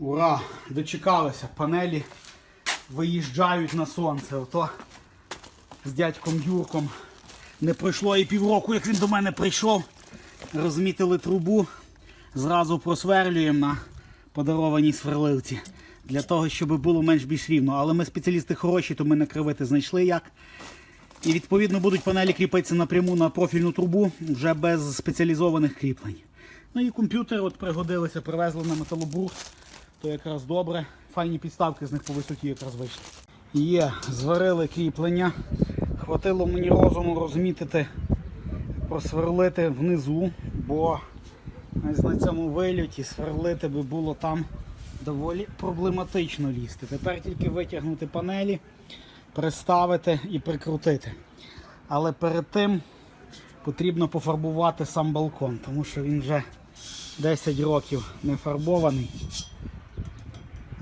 Ура! Дочекалися. Панелі виїжджають на сонце. Ото з дядьком Юрком не пройшло і півроку, як він до мене прийшов. Розмітили трубу, зразу просверлюємо на подарованій сверлилці. Для того, щоб було менш більш рівно. Але ми спеціалісти хороші, то ми накривити знайшли як. І відповідно будуть панелі кріпитися напряму на профільну трубу вже без спеціалізованих кріплень. Ну і комп'ютери от пригодилися, привезли на металобург, то якраз добре. Файні підставки з них по висоті якраз вийшли. Є, зварили кріплення. Хватило мені розуму розмітити, просверлити внизу, бо на цьому вильоті сверлити би було там доволі проблематично лізти. Тепер тільки витягнути панелі, приставити і прикрутити. Але перед тим потрібно пофарбувати сам балкон, тому що він вже 10 років не фарбований.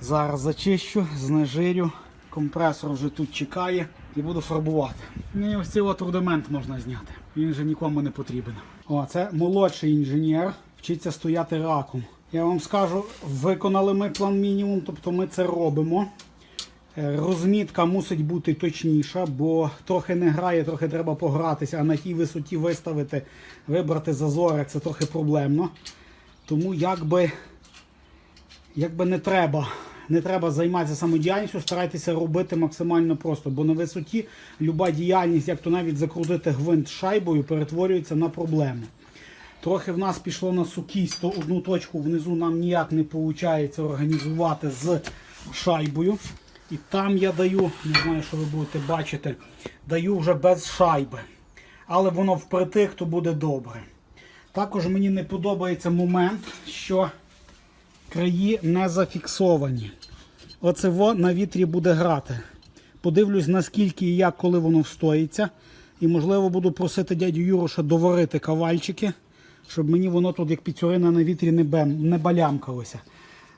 Зараз зачищу, знежирю, компресор вже тут чекає і буду фарбувати. Ну і ось цей от рудимент можна зняти. Він вже нікому не потрібен. О, це молодший інженер, вчиться стояти раком. Я вам скажу, виконали ми план мінімум, тобто ми це робимо. Е, Розмітка мусить бути точніша, бо трохи не грає, трохи треба погратися, а на тій висоті виставити, вибрати зазори це трохи проблемно. Тому якби, якби не треба. Не треба займатися самодіяльністю, старайтеся робити максимально просто, бо на висоті люба діяльність, як то навіть закрутити гвинт шайбою, перетворюється на проблеми. Трохи в нас пішло на сукість, то одну точку внизу нам ніяк не виходить організувати з шайбою. І там я даю, не знаю, що ви будете бачити, даю вже без шайби. Але воно впритик, то буде добре. Також мені не подобається момент, що краї не зафіксовані. Оце на вітрі буде грати. Подивлюсь, наскільки і як, коли воно встоїться. І, можливо, буду просити дядю ще доварити кавальчики, щоб мені воно тут, як піцюрина на вітрі, не, бем, не балямкалося.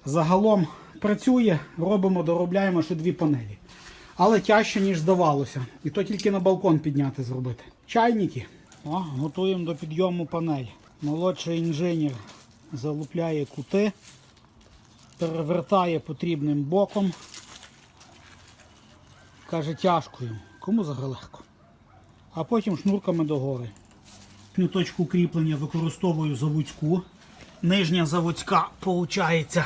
Загалом працює, робимо, доробляємо ще дві панелі. Але тяжче, ніж здавалося. І то тільки на балкон підняти зробити. Чайники. О, готуємо до підйому панель. Молодший інженер залупляє кути, перевертає потрібним боком. Каже, тяжко йому. Кому легко. А потім шнурками догори. Точку кріплення використовую заводську. Нижня заводська виходить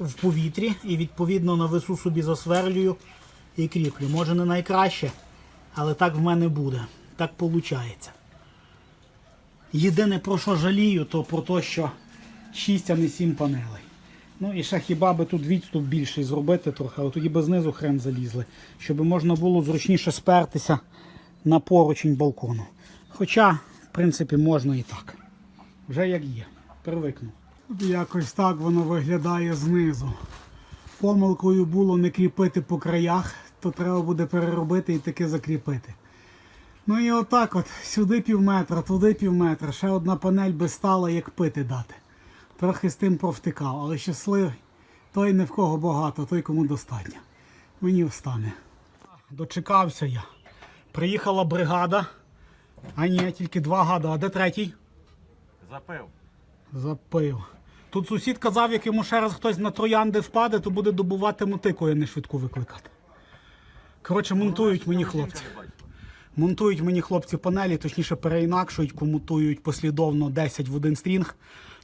в повітрі і відповідно на весу собі засверлюю і кріплю. Може не найкраще, але так в мене буде. Так виходить. Єдине про що жалію, то про те, що 6, а не 7 панелей. Ну і ще хіба би тут відступ більший зробити трохи, але тоді би знизу хрен залізли, щоб можна було зручніше спертися на поручень балкону. Хоча, в принципі, можна і так. Вже як є. Привикну. Якось так воно виглядає знизу. Помилкою було не кріпити по краях, то треба буде переробити і таки закріпити. Ну і отак от, сюди пів метра, туди пів метра, ще одна панель би стала, як пити дати. Трохи з тим провтикав, але щасливий. Той не в кого багато, той кому достатньо. Мені встане. Дочекався я. Приїхала бригада. А ні, тільки два гада. А де третій? Запив. Запив. Тут сусід казав, як йому ще раз хтось на троянди впаде, то буде добувати мотику, а не швидку викликати. Коротше, монтують мені хлопці. Монтують мені хлопці панелі, точніше переінакшують, комутують послідовно 10 в один стрінг.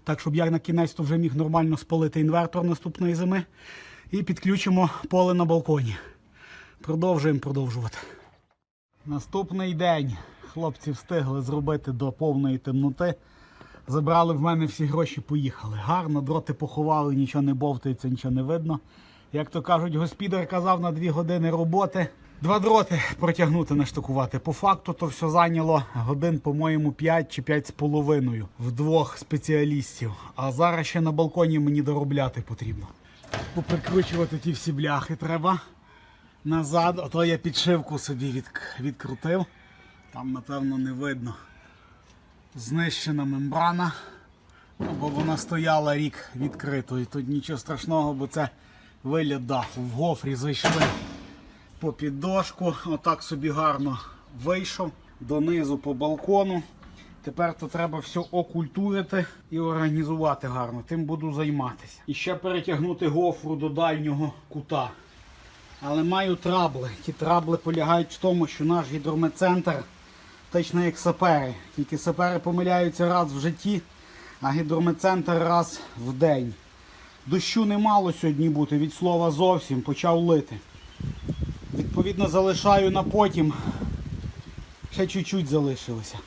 Так, щоб я на кінець то вже міг нормально спалити інвертор наступної зими. І підключимо поле на балконі. Продовжуємо продовжувати. Наступний день хлопці встигли зробити до повної темноти. Забрали в мене всі гроші, поїхали. Гарно, дроти поховали, нічого не бовтається, нічого не видно. Як то кажуть, господар казав на дві години роботи. Два дроти протягнути наштукувати. По факту то все зайняло годин, по-моєму, 5 чи 5 з половиною в двох спеціалістів. А зараз ще на балконі мені доробляти потрібно. Поприкручувати ті всі бляхи треба назад. Ото я підшивку собі від, відкрутив. Там, напевно, не видно. Знищена мембрана, бо вона стояла рік відкритою. Тут нічого страшного, бо це виліт даху. В гофрі зайшли по піддошку. Отак собі гарно вийшов. Донизу по балкону. Тепер то треба все окультурити і організувати гарно. Тим буду займатися. І ще перетягнути гофру до дальнього кута. Але маю трабли. Ті трабли полягають в тому, що наш гідрометцентр точно як сапери. Тільки сапери помиляються раз в житті, а гідрометцентр раз в день. Дощу не мало сьогодні бути, від слова зовсім почав лити. Відповідно, залишаю на потім. Ще чуть-чуть залишилося.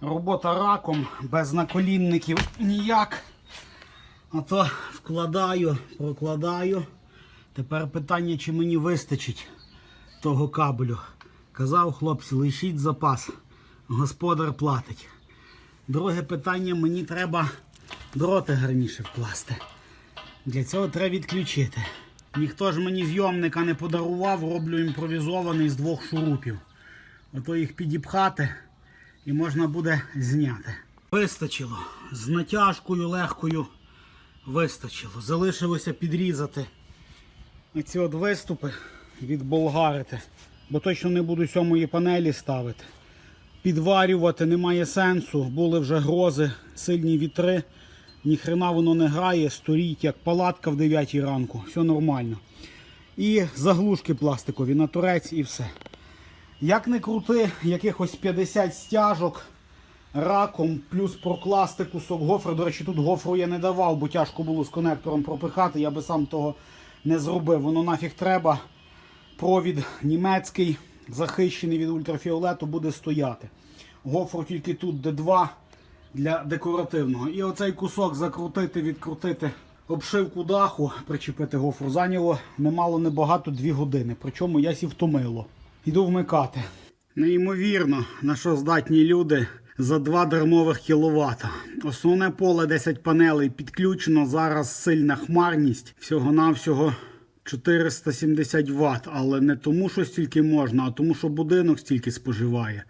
Робота раком без наколінників ніяк. А то вкладаю, прокладаю. Тепер питання, чи мені вистачить того кабелю. Казав хлопці, лишіть запас. Господар платить. Друге питання, мені треба дроти гарніше вкласти. Для цього треба відключити. Ніхто ж мені зйомника не подарував, роблю імпровізований з двох шурупів. Ото їх підіпхати і можна буде зняти. Вистачило. З натяжкою легкою вистачило. Залишилося підрізати оці от виступи, відболгарити. Бо точно не буду сьомої панелі ставити. Підварювати немає сенсу. Були вже грози, сильні вітри. Ніхрена воно не грає, стоїть як палатка в 9 ранку. Все нормально. І заглушки пластикові на турець і все. Як не крути, якихось 50 стяжок раком, плюс прокласти кусок гофри. До речі, тут гофру я не давав, бо тяжко було з конектором пропихати, я би сам того не зробив. Воно нафіг треба. Провід німецький, захищений від ультрафіолету, буде стояти. Гофру тільки тут D2 для декоративного. І оцей кусок закрутити, відкрутити обшивку даху, причепити гофру. Зайняло немало небагато 2 години. Причому я сі втомило. Йду вмикати. Неймовірно, на що здатні люди за 2 дармових кіловат. Основне поле 10 панелей підключено. Зараз сильна хмарність. Всього-навсього 470 Вт. Але не тому, що стільки можна, а тому, що будинок стільки споживає.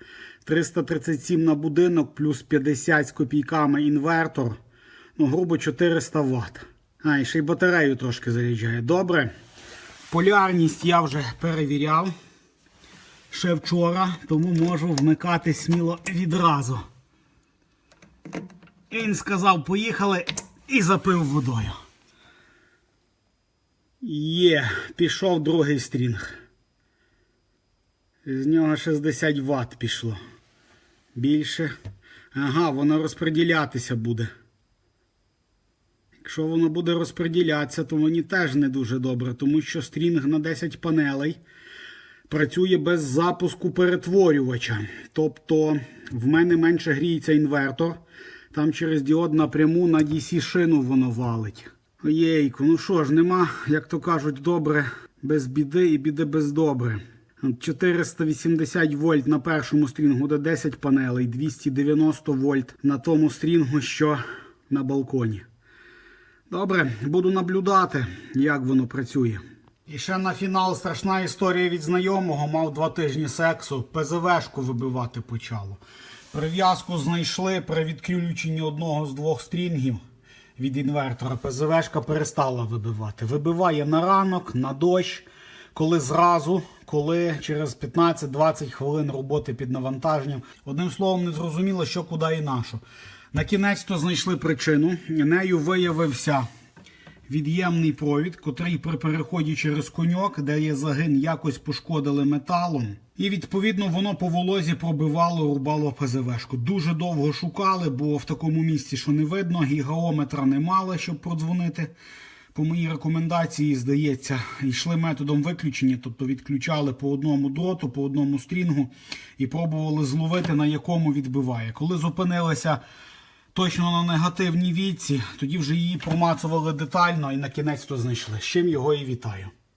337 на будинок, плюс 50 з копійками інвертор. Ну, грубо 400 Вт. А, і ще й батарею трошки заряджає. Добре. Полярність я вже перевіряв ще вчора, тому можу вмикати сміло відразу. І Він сказав, поїхали і запив водою. Є, пішов другий стрінг. З нього 60 Вт пішло. Більше. Ага, воно розподілятися буде. Якщо воно буде розподілятися, то мені теж не дуже добре, тому що стрінг на 10 панелей працює без запуску перетворювача. Тобто в мене менше гріється інвертор. Там через діод напряму на DC шину воно валить. Оєйку, ну що ж, нема, як то кажуть, добре без біди і біди без добре. От 480 вольт на першому стрінгу до 10 панелей, 290 вольт на тому стрінгу, що на балконі. Добре, буду наблюдати, як воно працює. І ще на фінал страшна історія від знайомого. Мав два тижні сексу, ПЗВшку вибивати почало. Прив'язку знайшли при відключенні одного з двох стрінгів від інвертора. ПЗВшка перестала вибивати. Вибиває на ранок, на дощ, коли зразу, коли через 15-20 хвилин роботи під навантаженням. Одним словом, не зрозуміло, що куди і на. На кінець то знайшли причину. Нею виявився від'ємний провід, котрий при переході через коньок, де є загин, якось пошкодили металом. І відповідно воно по волозі пробивало, рубало ПЗВшку. Дуже довго шукали, бо в такому місці, що не видно, гігаометра не мали, щоб продзвонити. По моїй рекомендації, здається, йшли методом виключення, тобто відключали по одному дроту, по одному стрінгу і пробували зловити, на якому відбиває. Коли зупинилися точно на негативній віці, тоді вже її промацували детально і на кінець то знайшли. З чим його і вітаю.